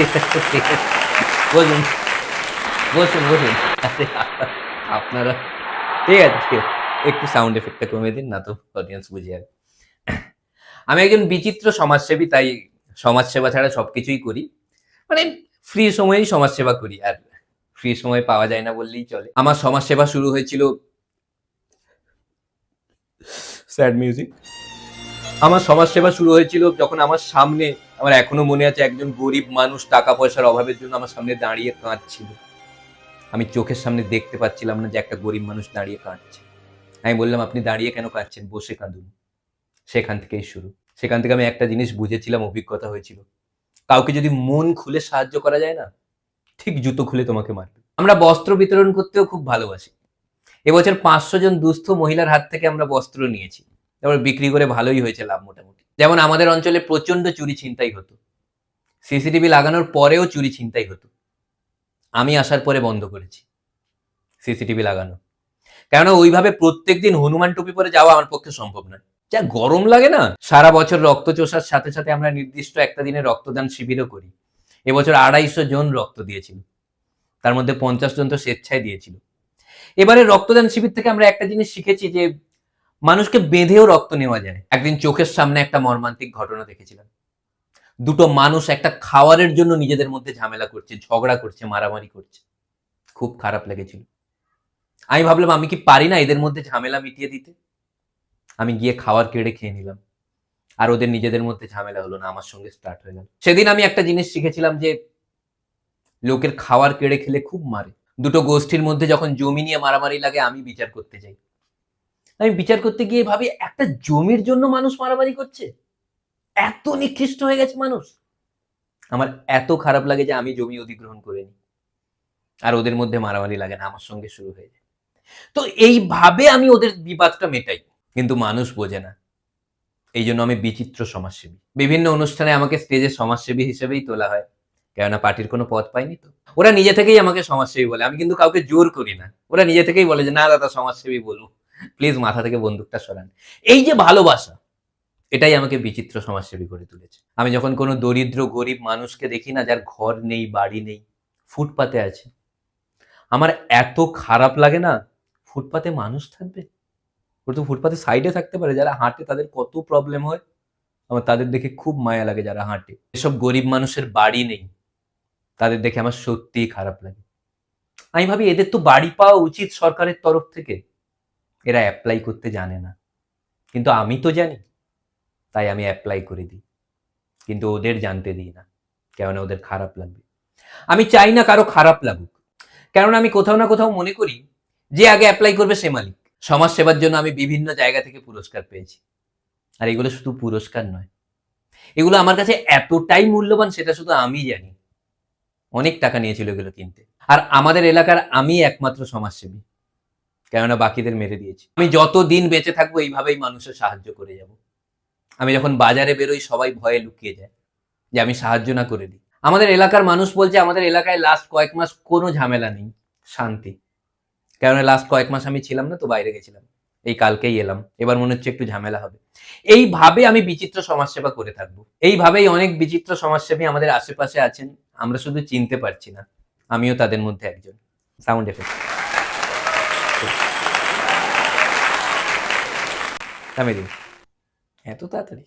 বসুন বসুন বসুন। আপনারা ঠিক আছে ঠিক আছে। একটু সাউন্ড এফেক্টটা কমিয়ে দিন না তো অডিয়েন্স বুঝে যাবে। আমি একজন বিচিত্র সমাজসেবী তাই সমাজসেবা ছাড়া সবকিছুই করি। মানে ফ্রি সময়েই সমাজসেবা করি আর ফ্রি সময় পাওয়া যায় না বললেই চলে। আমার সমাজসেবা শুরু হয়েছিল স্যাড মিউজিক আমার সমাজসেবা শুরু হয়েছিল যখন আমার সামনে আমার এখনও মনে আছে একজন গরিব মানুষ টাকা পয়সার অভাবের জন্য আমার সামনে দাঁড়িয়ে কাঁদছিল। আমি চোখের সামনে দেখতে পাচ্ছিলাম না যে একটা গরিব মানুষ দাঁড়িয়ে কাঁদছে। আমি বললাম, আপনি দাঁড়িয়ে কেন কাঁদছেন? বসে কাঁদুন। সেখান থেকেই শুরু। সেখান থেকে আমি একটা জিনিস বুঝেছিলাম, অভিজ্ঞতা হয়েছিল। কাউকে যদি মন খুলে সাহায্য করা যায় না, ঠিক জুতো খুলে তোমাকে মারবে। আমরা বস্ত্র বিতরণ করতেও খুব ভালোবাসি। এবছর পাঁচশো জন দুস্থ মহিলার হাত থেকে আমরা বস্ত্র নিয়েছি। তারপর বিক্রি করে ভালোই হয়েছে লাভ মোটামুটি। যেমন আমাদের অঞ্চলে প্রচণ্ড চুরি ছিনতাই হতো। সিসিটিভি লাগানোর পরেও চুরি ছিনতাই হতো। আমি আসার পরে বন্ধ করেছি সিসিটিভি লাগানো। কেননা ওইভাবে প্রত্যেকদিন হনুমান টুপি পরে যাওয়া আমার পক্ষে সম্ভব নয়। যা গরম লাগে না, সারা বছর রক্ত চোষার সাথে সাথে আমরা নির্দিষ্ট একটা দিনে রক্তদান শিবিরও করি। এবছর আড়াইশো জন রক্ত দিয়েছিল। তার মধ্যে পঞ্চাশ জন তো স্বেচ্ছায় দিয়েছিল। এবারে রক্তদান শিবির থেকে আমরা একটা জিনিস শিখেছি যে মানুষকে বেঁধেও রক্ত নেওয়া যায়। একদিন চোখের সামনে একটা মর্মান্তিক ঘটনা দেখেছিলাম। দুটো মানুষ একটা খাওয়ারের জন্য নিজেদের মধ্যে ঝামেলা করছে, ঝগড়া করছে, মারামারি করছে। খুব খারাপ লেগেছিল। আমি ভাবলাম, আমি কি পারি না এদের মধ্যে ঝামেলা মিটিয়ে দিতে? আমি গিয়ে খাবার কেড়ে খেয়ে নিলাম। আর ওদের নিজেদের মধ্যে ঝামেলা হলো না, আমার সঙ্গে স্টার্ট হয়ে গেল। সেদিন আমি একটা জিনিস শিখেছিলাম যে, লোকের খাবার কেড়ে খেলে খুব মারে। দুটো গোষ্ঠীর মধ্যে যখন জমি নিয়ে মারামারি লাগে, আমি বিচার করতে যাই। আমি বিচার করতে গিয়ে ভাবি, একটা জমির জন্য মানুষ মারামারি করছে। এত নিকৃষ্ট হয়ে গেছে মানুষ। আমার এত খারাপ লাগে যে আমি জমি অধিগ্রহণ করে নিই। আর ওদের মধ্যে মারামারি লাগে না, আমার সঙ্গে শুরু হয়ে যায়। তো এইভাবে আমি ওদের বিবাদটা মেটাই, কিন্তু মানুষ বোঝে না। এই জন্য আমি বিচিত্র সমাজসেবী। বিভিন্ন অনুষ্ঠানে আমাকে স্টেজে সমাজসেবী হিসেবেই তোলা হয়, কেননা পার্টির কোনো পদ পাইনি তো। ওরা নিজে থেকেই আমাকে সমাজসেবী বলে, আমি কিন্তু কাউকে জোর করি না। ওরা নিজে থেকেই বলে যে, না দাদা, সমাজসেবী বলব প্লিজ মাথা থেকে বন্দুকটা সরান। এই যে ভালোবাসা, এটাই আমাকে বিচিত্র সমাজসেবী করে তুলেছে। আমি যখন কোনো দরিদ্র, গরিব মানুষকে দেখি না, যার ঘর নেই, বাড়ি নেই, ফুটপাতে আছে, আমার এত খারাপ লাগে না, ফুটপাতে মানুষ থাকবে? ওরা তো ফুটপাতে সাইডে থাকতে পারে, যারা হাঁটে তাদের কত প্রবলেম হয়? আমার তাদের দেখে খুব মায়া লাগে যারা হাঁটে। এসব গরিব মানুষের বাড়ি নেই, তাদের দেখে আমার সত্যিই খারাপ লাগে। আমি ভাবি এদের তো বাড়ি পাওয়া উচিত সরকারের তরফ থেকে। এরা অ্যাপ্লাই করতে জানে না। কিন্তু আমি তো জানি, তাই আমি অ্যাপ্লাই করে দিই। কিন্তু ওদের জানতে দিই না, কেননা ওদের খারাপ লাগবে। আমি চাই না কারও খারাপ লাগুক, কেননা আমি কোথাও না কোথাও মনে করি যে আগে অ্যাপ্লাই করবে সে মালিক। সমাজ সেবার জন্য আমি বিভিন্ন জায়গা থেকে পুরস্কার পেয়েছি। আর এগুলো শুধু পুরস্কার নয়, এগুলো আমার কাছে এতটাই মূল্যবান সেটা শুধু আমি জানি। অনেক টাকা নিয়েছিল এগুলো কিনতে। আর আমাদের এলাকার আমি একমাত্র সমাজসেবী। কেননা বাকিদের মেরে দিয়েছি। আমি যত দিন বেঁচে থাকব এইভাবেই মানুষের সাহায্য করে যাব। আমি যখন বাজারে বেরোই, সবাই ভয়ে লুকিয়ে যায় যে আমি সাহায্য না করে দিই। আমাদের এলাকার মানুষ বলছে, আমাদের এলাকায় লাস্ট কয়েক মাস কোনো ঝামেলা নেই, শান্তি। কেননা লাস্ট কয়েক মাস আমি ছিলাম না, তো বাইরে গেছিলাম। এই কালকেই এলাম, এবার মনে হচ্ছে একটু ঝামেলা হবে। এইভাবে আমি বিচিত্র সমাজসেবা করে থাকব। এইভাবেই অনেক বিচিত্র সমাজসেবী আমাদের আশেপাশে আছেন, আমরা শুধু চিনতে পারছি না, আমিও তাদের মধ্যে একজন। সাউন্ড এফেক্ট থামিয়ে দিন এত তাড়াতাড়ি